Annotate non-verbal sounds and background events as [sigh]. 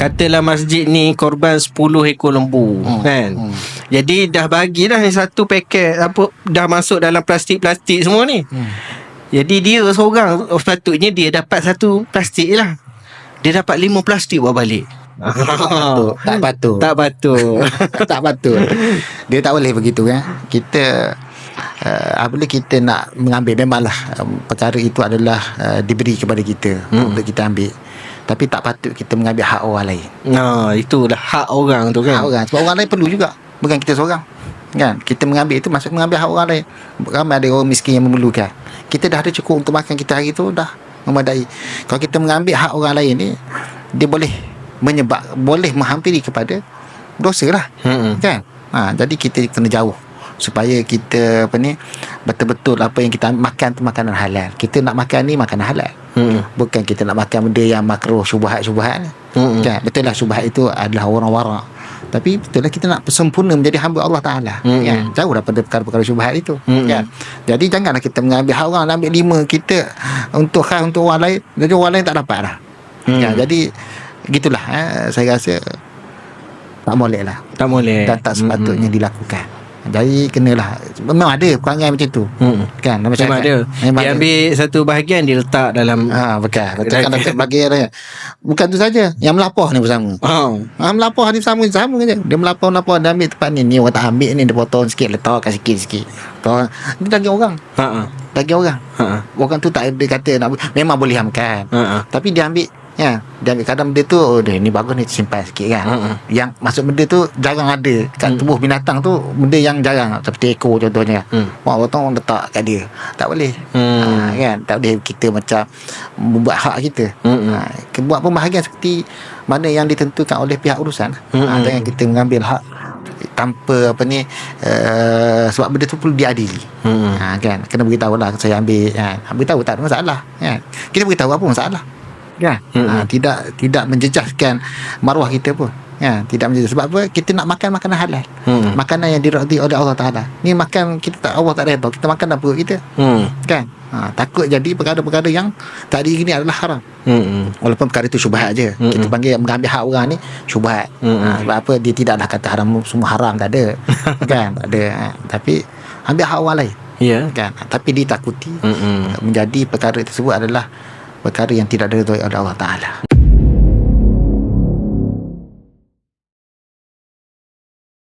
katalah masjid ni korban 10 ekor lembu Hmm. kan. Hmm. Jadi dah bagi dah ni satu paket apa dah masuk dalam plastik-plastik semua ni. Hmm. Jadi dia seorang oh, sepatutnya dia dapat satu plastik lah. Dia dapat lima plastik bawa balik. [laughs] Tak patut. tak patut. tak patut. [laughs] Dia tak boleh begitu kan. Kita uh, apabila kita nak mengambil memanglah um, perkara itu adalah uh, diberi kepada kita Hmm. untuk kita ambil. Tapi tak patut kita mengambil hak orang lain. nah, itulah hak orang tu Hak kan. orang sebab orang lain perlu juga. Bukan kita seorang. Kan? Kita mengambil itu maksud mengambil hak orang lain. Ramai ada orang miskin yang memerlukan. Kita dah ada cukup untuk makan kita hari itu dah memadai. Kalau kita mengambil hak orang lain ni dia boleh menyebab boleh menghampiri kepada dosa lah. Hmm. Kan? Ha, jadi kita kena jauh supaya kita apa ni betul-betul apa yang kita makan tu makanan halal. Kita nak makan ni makanan halal. Hmm. Bukan kita nak makan benda yang makruh syubhat-syubhat ni. Hmm. Kan? Betul lah syubhat itu adalah orang warak. Tapi betul lah kita nak sempurna menjadi hamba Allah Ta'ala Hmm. kan? Jauh daripada perkara-perkara syubhat itu Hmm. kan? Jadi janganlah kita mengambil hak orang Ambil lima kita Untuk khas untuk orang lain Jadi orang lain tak dapat lah Hmm. kan? Jadi Gitulah eh? Saya rasa Tak boleh lah Tak boleh. Dan tak sepatutnya dilakukan Jadi kenalah Memang ada perangai macam tu Hmm. Kan dalam Memang ada. Memang Dia ada. ambil satu bahagian dia letak dalam Ha, betul. Betul kan dia. Bukan tu saja. Yang melapor ni bersama. Oh. Ha, melapor ni sama sama je. Dia melapor-melapor dia ambil tempat ni. Ni orang tak ambil ni dia potong sikit letakkan sikit-sikit. Tahu. Dia daging orang. Ha ah. Daging orang. Ha ah. Orang tu tak ada kata nak memang boleh makan. Ha ah. Tapi dia ambil Ya, dia kadang benda tu oh, dia, ni bagus ni simpan sikit kan. Ha-ha. Yang masuk benda tu jarang ada kat Hmm. tubuh binatang tu benda yang jarang seperti ekor contohnya. Orang potong letak kat dia. Tak boleh. Hmm. Ha, kan tak boleh kita macam membuat hak kita. Hmm. Ha, buat pembahagian seperti mana yang ditentukan oleh pihak urusan. Hmm. Ha, jangan kita mengambil hak tanpa apa ni uh, sebab benda tu perlu diadili. Hmm. Ha, kan kena beritahu lah saya ambil kan. Beritahu tak ada masalah kan. Kita beritahu apa masalah. Kan? Hmm. Ha, tidak tidak menjejaskan maruah kita pun. Ya, tidak menjejas sebab apa? Kita nak makan makanan halal. Hmm. Makanan yang diridai oleh Allah Taala. Ni makan kita tak Allah tak redha. Kita makan dalam perut kita. Hmm. Kan? Ha, takut jadi perkara-perkara yang tak diingini adalah haram. Hmm. Walaupun perkara itu syubhat je. Mm-mm. Kita panggil mengambil hak orang ni syubhat. Mm-mm. Ha, sebab apa dia tidaklah kata haram semua haram tak ada. [laughs] kan? Tak ada. Ha, tapi ambil hak orang lain. Ya. Kan? Tapi ditakuti Hmm. menjadi perkara tersebut adalah perkara yang tidak diridhoi oleh Allah Taala.